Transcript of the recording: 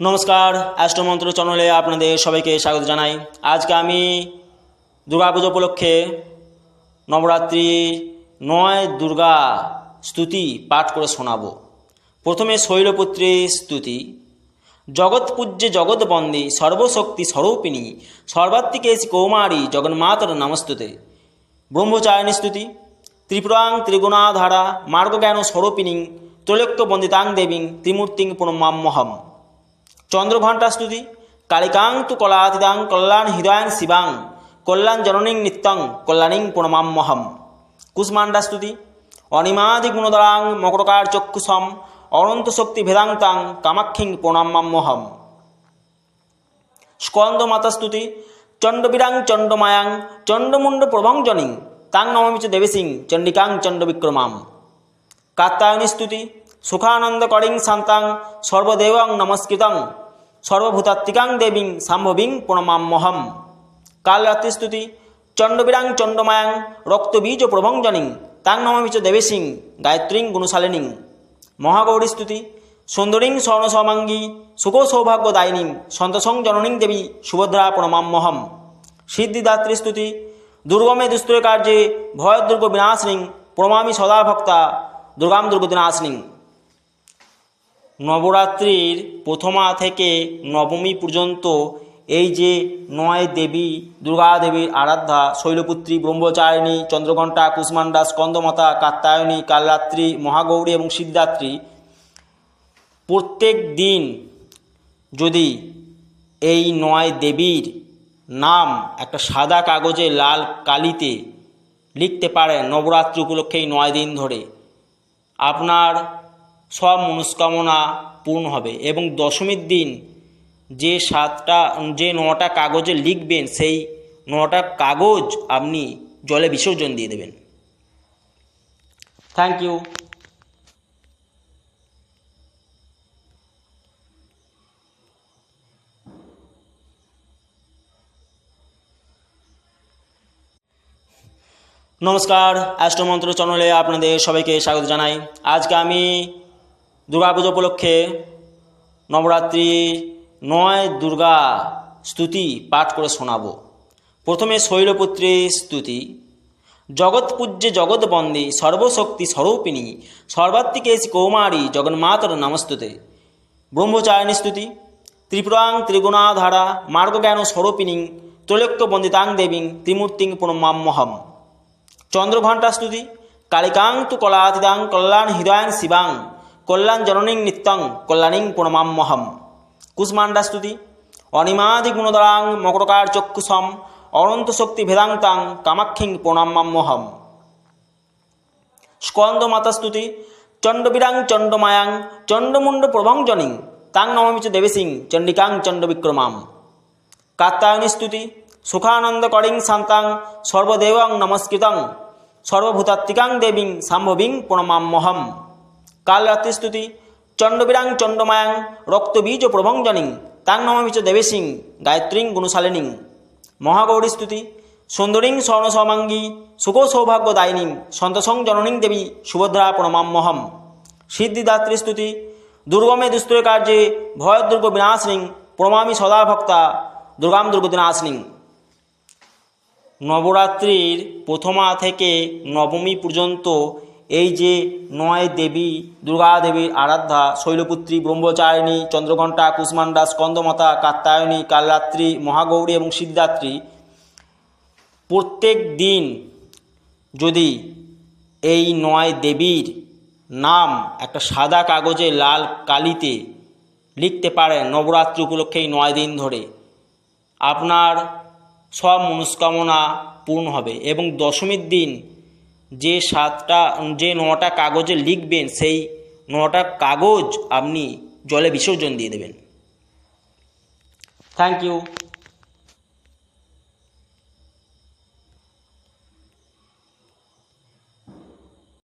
নমস্কার, অ্যাস্ট্রোমন্ত্র চ্যানেলে আপনাদের সবাইকে স্বাগত জানাই। আজকে আমি দুর্গাপুজো উপলক্ষে নবরাত্রি নয় দুর্গা স্তুতি পাঠ করে শোনাব। প্রথমে শৈলপুত্রী স্তুতি। জগৎপূজ্যে জগৎবন্দে সর্বশক্তি স্বরূপিণী সর্বাত্মিকেশি কৌমারী জগন্মাতর নমস্তুতে। ব্রহ্মচারিণী স্তুতি। ত্রিপুরাং ত্রিগুণাধারা মার্গজ্ঞান স্বরূপিণী ত্রৈলোক্য বন্দিতাং দেবীং, ত্রিমূর্তিং প্রণমাম্যহম চন্দ্রঘণ্টা স্তুতি। কালিকাং তু কলাতীতাং কল্যাণ হৃদয়াং শিবাং, কল্যাণ জননীং নিত্যং, কল্যাণীং প্রণমাম্যহম কুষ্মাণ্ডা স্তুতি। অনিমাদি গুণদরাং মকরকার চক্ষুষম, অনন্ত শক্তি ভেদান্তাং কামাক্ষিং প্রণাম্যহম স্কন্দ মাতা স্তুতি। চণ্ডবীরাং চণ্ডমায়াং, চণ্ডমুণ্ড প্রভঞ্জনীং তাং নমামি চ দেবেসিং, চণ্ডিকাং চণ্ডবিক্রমাম। কাত্তায়নী স্তুতি। সুখানন্দ করিং শান্তাং, সর্বদেবং নমস্কৃতং। সর্বভূতাত্মিকাং দেবীং সাম্ভবীং প্রণমাম্যহম কালরাত্রি স্তুতি, চণ্ডবীরাং চণ্ডমায়াং রক্তবীজ প্রভঞ্জনীং তাং নমামি চ দেবেসিং গায়ত্রীং গুণশালিনীং। মহাগৌরী স্তুতি, সুন্দরীং স্বর্ণসমাঙ্গী সুখ সৌভাগ্যদায়িনীং সন্তসং জননীং দেবী সুভদ্রা প্রণমাম প্রণমাম্যহম সিদ্ধিদাত্রী স্তুতি, দুর্গমে দুস্তুরে কার্যে ভয়দুর্গ বিনাশিনীং প্রমামি সদা ভক্তা দুর্গাম দুর্গ দুর্গদিনাশিনীং। নবরাত্রির প্রথমা থেকে নবমী পর্যন্ত এই যে নয় দেবী, দুর্গা দেবীর আরাধ্যা, শৈলপুত্রী, ব্রহ্মচারিণী, চন্দ্রঘণ্টা, কুষ্মাণ্ডা, স্কন্দমাতা কাত্তায়নী কালরাত্রি, মহাগৌরী এবং সিদ্ধাত্রী প্রত্যেক দিন যদি এই নয় দেবীর নাম একটা সাদা কাগজে লাল কালিতে লিখতে পারেন নবরাত্রি উপলক্ষে এই নয় দিন ধরে, আপনার সব মনস্কামনা পূর্ণ হবে এবং দশমীর দিন যে সাতটা, যে নটা কাগজে লিখবেন, সেই নটা কাগজ আপনি জলে বিসর্জন দিয়ে দেবেন। থ্যাংক ইউ নমস্কার, অ্যাস্ট্রোমন্ত্র চ্যানেলে আপনাদের সবাইকে স্বাগত জানাই। আজকে আমি দুর্গাপুজো উপলক্ষে নবরাত্রি নয় দুর্গা স্তুতি পাঠ করে শোনাবো। প্রথমে শৈলপুত্রীর স্তুতি। জগৎপূজ্যে জগৎবন্দে সর্বশক্তি স্বরূপিণী সর্বাত্মিকেশি কৌমারী জগন্মাতর নমস্তুতে। ব্রহ্মচারিণী স্তুতি। ত্রিপুরাং ত্রিগুণাধারা মার্গজ্ঞান স্বরূপিণী, ত্রৈলোক্য বন্দিতাং দেবীং, ত্রিমূর্তিং প্রণমাম্যহম চন্দ্রঘণ্টা স্তুতি। কালিকাং তু কলাতীতাং কল্যাণ হৃদয়াং শিবাং। কল্যাণ জননীং নিত্যং কল্যাণীং প্রণমাম্যহম কুষ্মাণ্ডা স্তুতি। অনিমাদি গুণদরাং মকরকার চক্ষুষম অনন্ত শক্তি ভেদান্তাং কামাক্ষিং প্রণাম্যহম স্কন্দ মাতা স্তুতি। চণ্ডবীরাং চণ্ডমায়াং চণ্ডমুণ্ড প্রভঞ্জনীং তাং নমামি চ দেবেসিং চণ্ডিকাং চণ্ডবিক্রমাম। কাত্তায়নী স্তুতি। সুখানন্দ করিং শান্তাং সর্বদেবং নমস্কৃতং সর্বভূতাত্মিকাং দেবীং সাম্ভবীং প্রণমাম্যহম কালরাত্রি স্তুতি। চণ্ডবীরাং, চণ্ডমায়াং, রক্তবীজ প্রভঞ্জনীং। তাং নমামি চ দেবেসিং গায়ত্রীং গুণশালিনীং। মহাগৌরী স্তুতি। সুন্দরীং স্বর্ণসমাঙ্গী সুখ সৌভাগ্য সৌভাগ্যদায়িনীং সন্তসং জননীং দেবী সুভদ্রা প্রণমাম্যহম সিদ্ধিদাত্রী স্তুতি। দুর্গমে দুস্তুরে কার্যে ভয়দুর্গ বিনাশিনীং প্রমামি সদা ভক্তা দুর্গাম দুর্গ দুর্গদিনাশিনীং নবরাত্রির প্রথমা থেকে নবমী পর্যন্ত এই যে নয় দেবী, দুর্গা দেবীর আরাধ্যা, শৈলপুত্রী, ব্রহ্মচারিণী, চন্দ্রঘণ্টা কুষ্মাণ্ডা স্কন্দমাতা কাত্তায়নী কালরাত্রি, মহাগৌরী এবং সিদ্ধাত্রী, প্রত্যেক দিন যদি এই নয় দেবীর নাম একটা সাদা কাগজে লাল কালিতে লিখতে পারেন নবরাত্রি উপলক্ষে এই নয় দিন ধরে, আপনার সব মনস্কামনা পূর্ণ হবে এবং দশমীর দিন যে সাতটা, যে নটা কাগজে লিখবেন, সেই নটা কাগজ আপনি জলে বিসর্জন দিয়ে দেবেন। Thank you